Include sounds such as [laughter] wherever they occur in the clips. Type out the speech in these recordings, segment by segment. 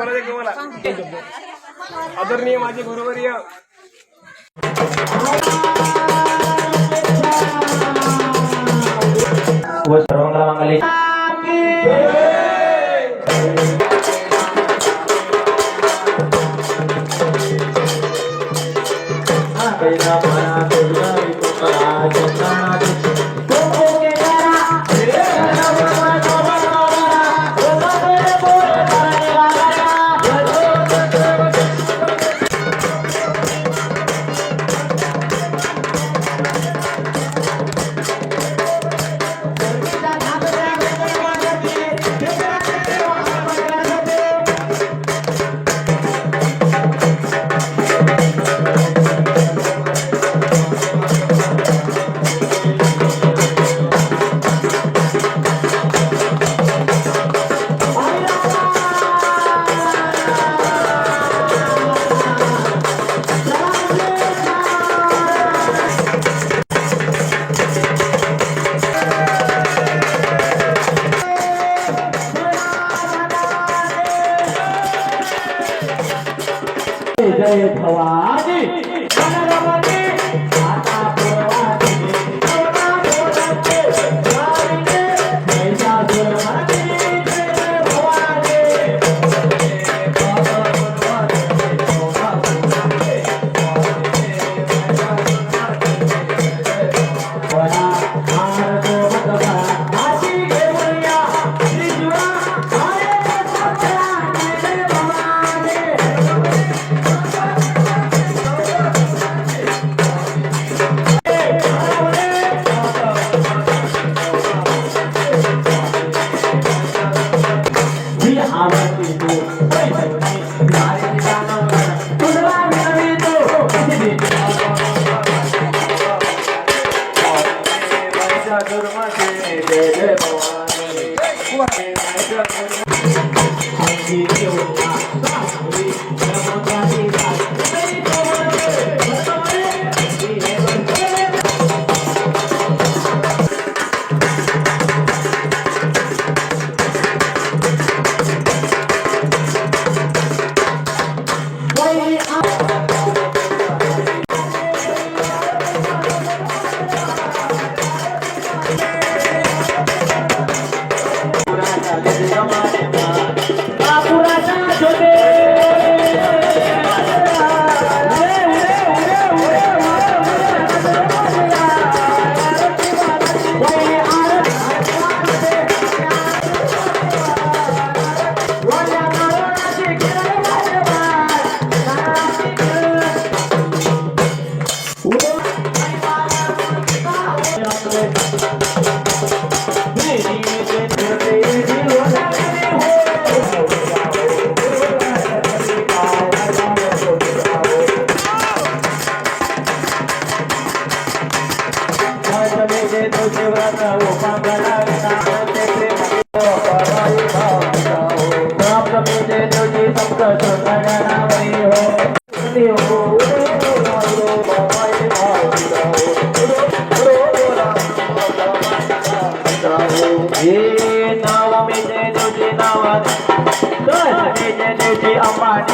बोलायचं तुम्हाला? आदरणीय माझे गुरुवर्य व सर्वंगाला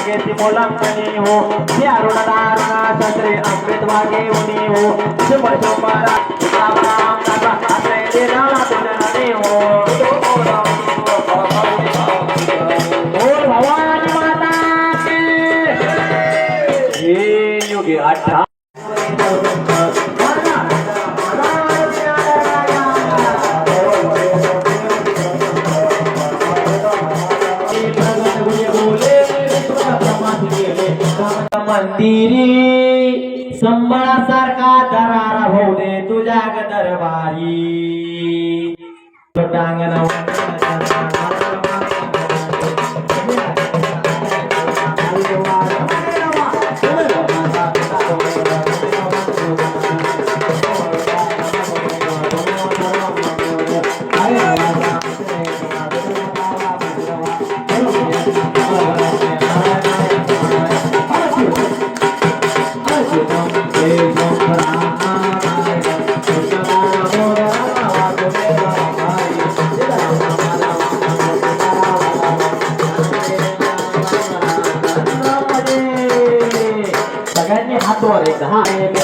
अंबानी घेती मुलांकनी हो या ऋणदारणा शस्त्रे अमृत वागे उनी हो शुभ शुभारा राम राम नाथा आश्रय दे राम तुझे हो सारखा दरार होऊ दे तुझ्या दरबारी डांगण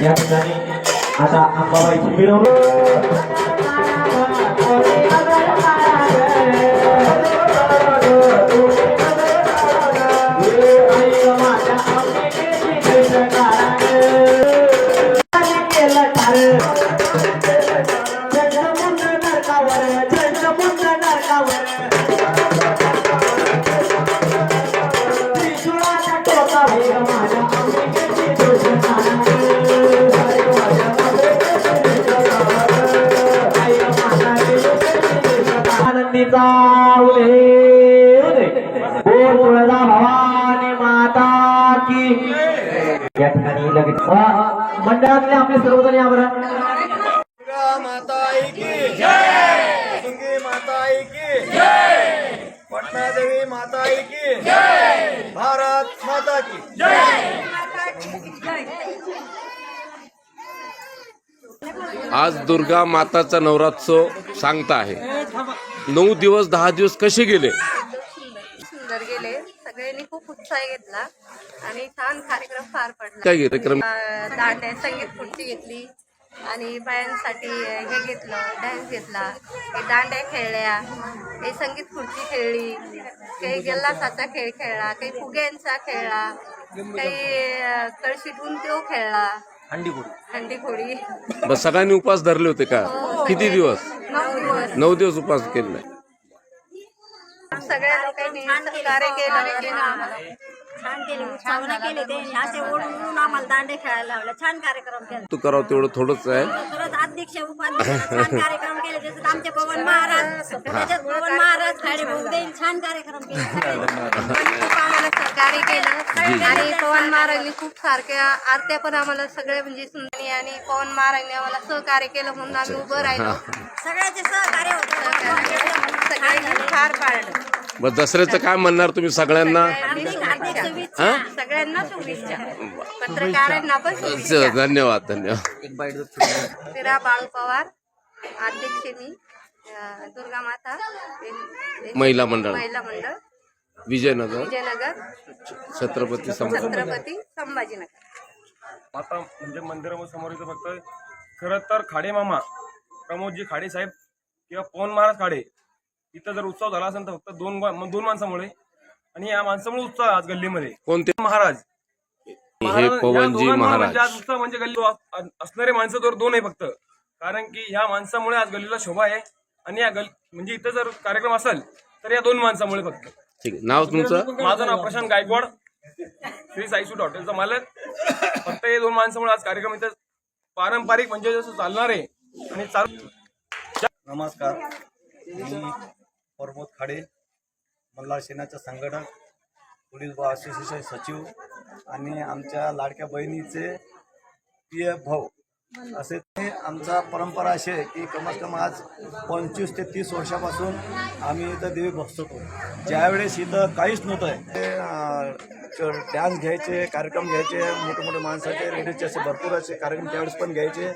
やっぱりまたあんまり決めろ。ठिकाणी लगेच. मंडळातले आपले सर्वजण या बरं. दुर्गा माता की जय! सुंगी माता की जय! पटना देवी माता की जय! भारत माता की आज दुर्गा माताचा नवरात्रोत्सव सांगता आहे. नऊ दिवस दहा दिवस कसे गेले? सुंदर गेले. सगळ्यांनी खूप उत्साह आणि छान कार्यक्रम पार पडला. काय कार्यक्रम अं, दांड्या संगीत खुर्ची घेतली आणि बायांसाठी हे घेतलं डान्स घेतला काही दांड्या खेळल्या काही संगीत खुर्ची खेळली काही गल्लासाचा खेळ खेळला काही फुग्यांचा खेळला काही अं, कळशी तो खेळला. हंडी खोडी बस सगळ्यांनी उपास धरले होते का? किती दिवस? नऊ दिवस. नऊ दिवस उपास केले सगळ्या लोकांनी सहकार्य केलं. आम्हाला छान केले उत्साहना केले ते. असे ओढून ओढून आम्हाला दांडे खेळायला लावले. छान कार्यक्रम केला. तू करावं तेवढं थोडंच आहे. परत अध्यक्ष उपाध्यक्ष छान कार्यक्रम केले. त्याच्यात आमचे पवन महाराज त्याच्यात पवन महाराज खाडे देईन छान कार्यक्रम केले. [laughs] खूप आम्हाला सहकार्य केलं. आणि पवन महाराजांनी खूप सारख्या आरत्या पण आम्हाला सगळे म्हणजे सुंदरी आणि पवन महाराजांनी आम्हाला सहकार्य केलं म्हणून आम्ही उभं राहिलो. सगळ्याचे सहकार्य होतं. सगळ्यांनी फार पाळलं. बस दसऱ्याचं काय म्हणणार तुम्ही सगळ्यांना? हार्दिक हार्दिक शुभेच्छा सगळ्यांना शुभेच्छा. पत्रकारांना पण च- शुभेच्छा. धन्यवाद धन्यवाद. मीरा बाळू पवार अध्यक्ष मी अं, दुर्गा माता महिला मंडळ. महिला मंडळ. विजयनगर. विजयनगर. छत्रपती संभाजी छत्रपती संभाजीनगर. आता म्हणजे मंदिरासमोर इथं फक्त खरं तर खाडे मामा प्रमोदजी खाडे साहेब किंवा पवन महाराज खाडे इथं जर उत्सव झाला असेल तर फक्त दोन मा- दोन माणसामुळे. आणि या माणसामुळे उत्सव आहे आज गल्लीमध्ये. कोणते? महाराज. हे महाराज- या पवनजी दोघांमुळे महाराज म्हणजे आज उत्सव म्हणजे गल्ली असणारे माणसं तर दोन आहे फक्त. कारण की ह्या माणसामुळे आज गल्लीला शोभा आहे. आणि या गल म्हणजे इथं जर कार्यक्रम असेल तर या दोन माणसामुळे फक्त. ठीक आहे. नाव तुमचं? माझं नाव प्रशांत गायकवाड. श्री साईसूट हॉटेलचा मालक. फक्त हे दोन माणसामुळे आज कार्यक्रम इथं पारंपरिक म्हणजे जसं चालणार आहे. आणि चालू नमस्कार. मी प्रमोद खाडे मल्हार सेनाचा संघटक पोलीस बा असोसिएशन सचिव आणि आमच्या लाडक्या बहिणीचे पी एफ भाऊ. असे ते आमचा परंपरा अशी आहे की कमीत कम आज पंचवीस ते तीस वर्षापासून आम्ही इथं देवी बसतो ज्यावेळेस इथं काहीच नव्हतं ते डान्स घ्यायचे कार्यक्रम घ्यायचे मोठे मोठे माणसाचे लेडीजचे असे भरपूर असे कार्यक्रम त्यावेळेस पण घ्यायचे.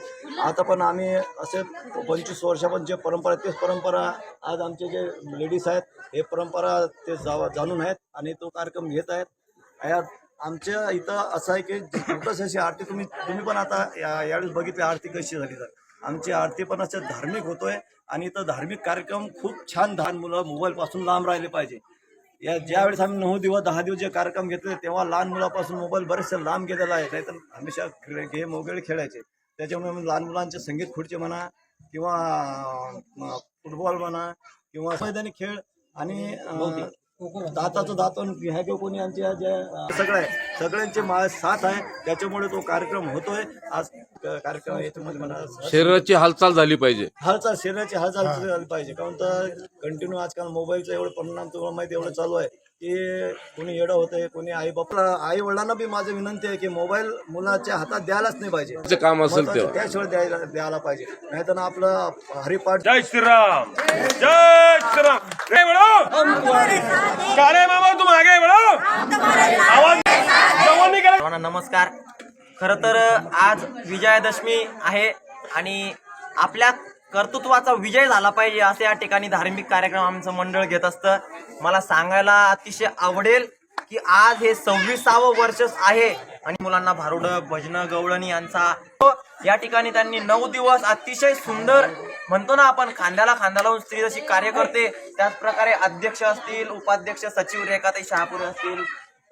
आता पण आम्ही असे पंचवीस वर्षापण जे परंपरा तेच परंपरा आज आमचे जे लेडीज आहेत हे परंपरा ते जावा जाणून आहेत आणि तो कार्यक्रम घेत आहेत. यात आमच्या इथं असं आहे की खूपच अशी आरती तुम्ही तुम्ही पण आता या यावेळेस बघितली आरती कशी झाली तर. आमची आरती पण असं धार्मिक होतोय आणि इथं धार्मिक कार्यक्रम खूप छान लहान मुलं मोबाईलपासून लांब राहिले पाहिजे. या ज्यावेळेस आम्ही नऊ दिवस दहा दिवस जे कार्यक्रम घेतले तेव्हा लहान मुलापासून मोबाईल बरेचसे लांब गेलेला आहे. नाहीतर हमेशा गेम वगैरे खेळायचे. त्याच्यामुळे आम्ही लहान मुलांचे संगीत खुर्ची म्हणा किंवा फुटबॉल म्हणा किंवा मैदानी खेळ आणि दाताचं दातन ह्या किंवा कोणी आमच्या ज्या सगळं आहे. सगळ्यांचे मा साथ आहे. त्याच्यामुळे तो कार्यक्रम होतोय. आज कार्यक्रम याच्यामध्ये मला शरीराची हालचाल झाली पाहिजे. हालचाल शरीराची हालचाल झाली पाहिजे. कारण तर कंटिन्यू आजकाल मोबाईलचा एवढं परिणाम तुम्हाला माहिती एवढं चालू आहे की कोणी येडं होतंय कोणी आई बापला आई वडिलांना बी माझं विनंती आहे की मोबाईल मुलाच्या हातात द्यायलाच नाही पाहिजे. जे काम असेल त्याशिवाय द्यायला द्यायला पाहिजे. नाही तर आपलं हरिपाठ जय श्रीराम. जय श्रीराम. मामा तुम आगे बड़ो आवाज सर्वांना नमस्कार. खरं तर आज विजयादशमी आहे आणि आपल्या कर्तृत्वाचा विजय झाला पाहिजे असे या ठिकाणी धार्मिक कार्यक्रम आमचं मंडळ घेत असतं. मला सांगायला अतिशय आवडेल की आज हे सव्वीसावं वर्ष आहे आणि मुलांना भारुडं भजनं गवळणी यांचा या ठिकाणी त्यांनी नऊ दिवस अतिशय सुंदर म्हणतो ना आपण खांद्याला खांद्याला लावून स्त्री जशी कार्य करते त्याच प्रकारे अध्यक्ष असतील उपाध्यक्ष सचिव रेखाताई शहापूर असतील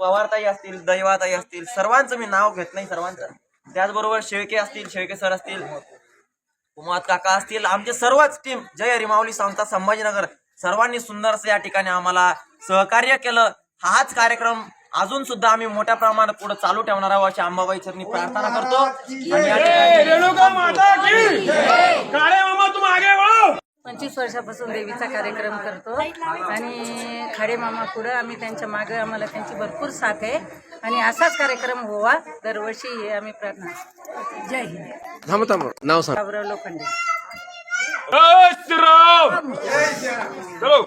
पवारताई असतील दैवाताई असतील सर्वांचं मी नाव घेत नाही सर्वांचं. त्याचबरोबर शेळके असतील शेळके सर असतील कुमात काका असतील आमचे सर्वच टीम जय रिमावली संस्था संभाजीनगर सर्वांनी सुंदर असं या ठिकाणी आम्हाला सहकार्य केलं. हाच कार्यक्रम अजून सुद्धा आम्ही मोठ्या प्रमाणात पुढे चालू ठेवणार आहोत अशी अंबाबाई चरणी प्रार्थना करतो. आणि या ठिकाणी पंचवीस वर्षापासून देवीचा कार्यक्रम करतो. आणि खाडे मामा पुढं आम्ही त्यांच्या मागे आम्हाला त्यांची भरपूर साथ आहे. आणि असाच कार्यक्रम व्हावा दरवर्षी हे आम्ही प्रार्थना जय हिंद. थांबा थांबा. नाव सांग. लोखंडे. जय श्रीराम चलो